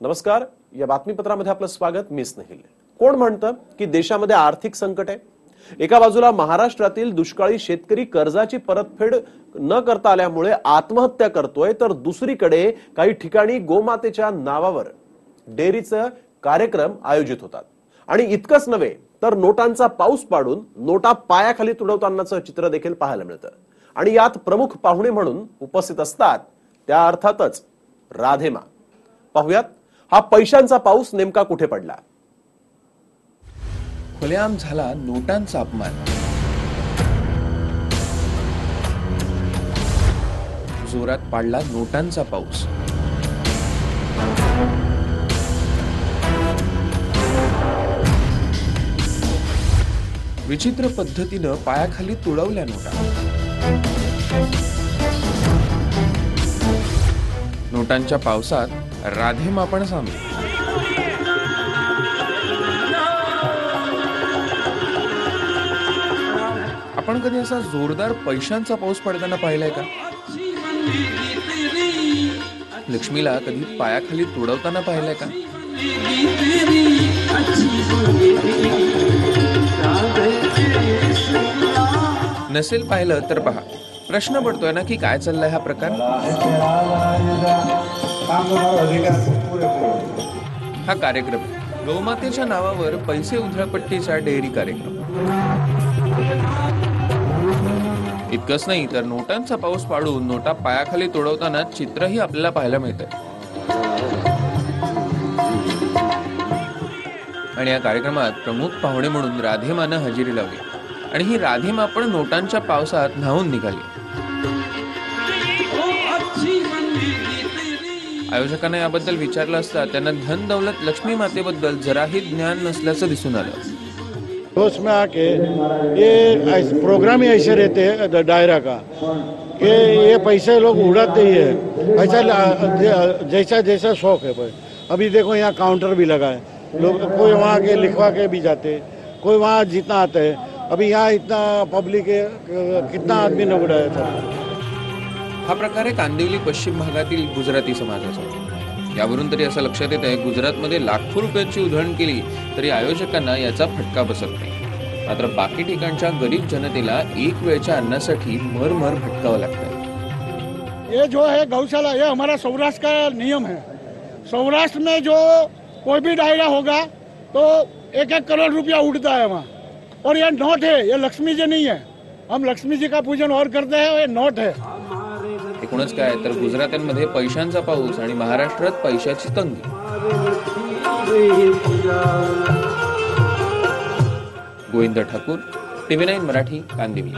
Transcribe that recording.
नमस्कार. या बातमीपत्रामध्ये आपलं स्वागत. मी स्नेहिल. कोण म्हणतं की देशामध्ये आर्थिक संकट आहे? एका बाजूला महाराष्ट्रातील दुष्काळी शेतकरी कर्जाची परतफेड न करता आल्यामुळे आत्महत्या करतोय तर दुसरीकडे काही ठिकाणी गोमातेच्या नावावर डेअरीचं कार्यक्रम आयोजित होतात. आणि इतकंच नव्हे तर नोटांचा पाऊस पाडून नोटा पायाखाली तुडवतानाचं चित्र देखील पाहायला मिळतं. आणि यात प्रमुख पाहुणे म्हणून उपस्थित असतात त्या अर्थातच राधेमा. पाहुयात हा पैशांचा पाऊस नेमका कुठे पडला? खुलेआम झाला नोटांचा अपमान. जोरात पाडला नोटांचा पाऊस. विचित्र पद्धतीनं पायाखाली तुडवल्या नोटा. नोटांच्या पावसात राधे मापण सामील आपण कधी असा जोरदार पैशांचा पाऊस पडताना पाहिलाय का? लक्ष्मीला कधी पायाखाली तुडवताना पाहिलंय का? नसेल पाहिलं तर पहा. प्रश्न पडतोय ना की काय चाललाय हा प्रकार? हा कार्यक्रम गोमातेच्या गौमातेच्या नावावर पैसे उधळपट्टीचा डेअरी कार्यक्रम. इतकंच नाही तर नोटांचा पाऊस पाडून नोटा पायाखाली तोडवताना चित्रही आपल्याला पाहायला मिळतं आणि या कार्यक्रमात प्रमुख पाहुणे म्हणून राधेमानं हजेरी लावली. आणि ही राधेमा पण नोटांच्या पावसात न्हावून निघाली. आयोजकांना याबद्दल विचारलं असता त्यांना धन दौलत लक्ष्मी मातेबद्दल जराही ज्ञान नसल्याचं दिसून आलं. जोश में आके ये प्रोग्राम ही ऐसे रहते हैं डायरा का कि ये पैसे लोग उड़ाते ही है। ऐसा जैसा जैसा शौक है भाई। अभी देखो यहाँ काउंटर भी लगा है। लोग कोई वहाँ के लिखवा के भी जाते कोई वहाँ जितना आता है। अभी यहाँ इतना पब्लिक है कितना आदमी ने उड़ाया था। हा प्रकार आहे कांदिवली पश्चिम भागातील गुजराती समाजाचा यावरून तरी असं लक्षात येत आहे गुजरातमध्ये लाखो रुपयांची उधळण केली तरी आयोजकांना याचा फटका बसत नाही. मात्र बाकी ठिकाणच्या गरीब जनतेला एक वेळच्या अन्नासाठी मरमर भटकावं लागतं ये जो है गौशाला ये हमारा सौराष्ट्र का नियम है। सौराष्ट्र में जो कोई भी डायरा होगा तो एक एक करोड़ रुपया उठता है वहाँ। और ये नोट है ये लक्ष्मी जी नहीं है। हम लक्ष्मी जी का पूजन और करते हैं ये नोट है। एकूणच काय? तर गुजरात्यांमध्ये पैशांचा पाऊस आणि महाराष्ट्रात पैशाची तंगी. Govind Thakur TV nine Marathi Kandivali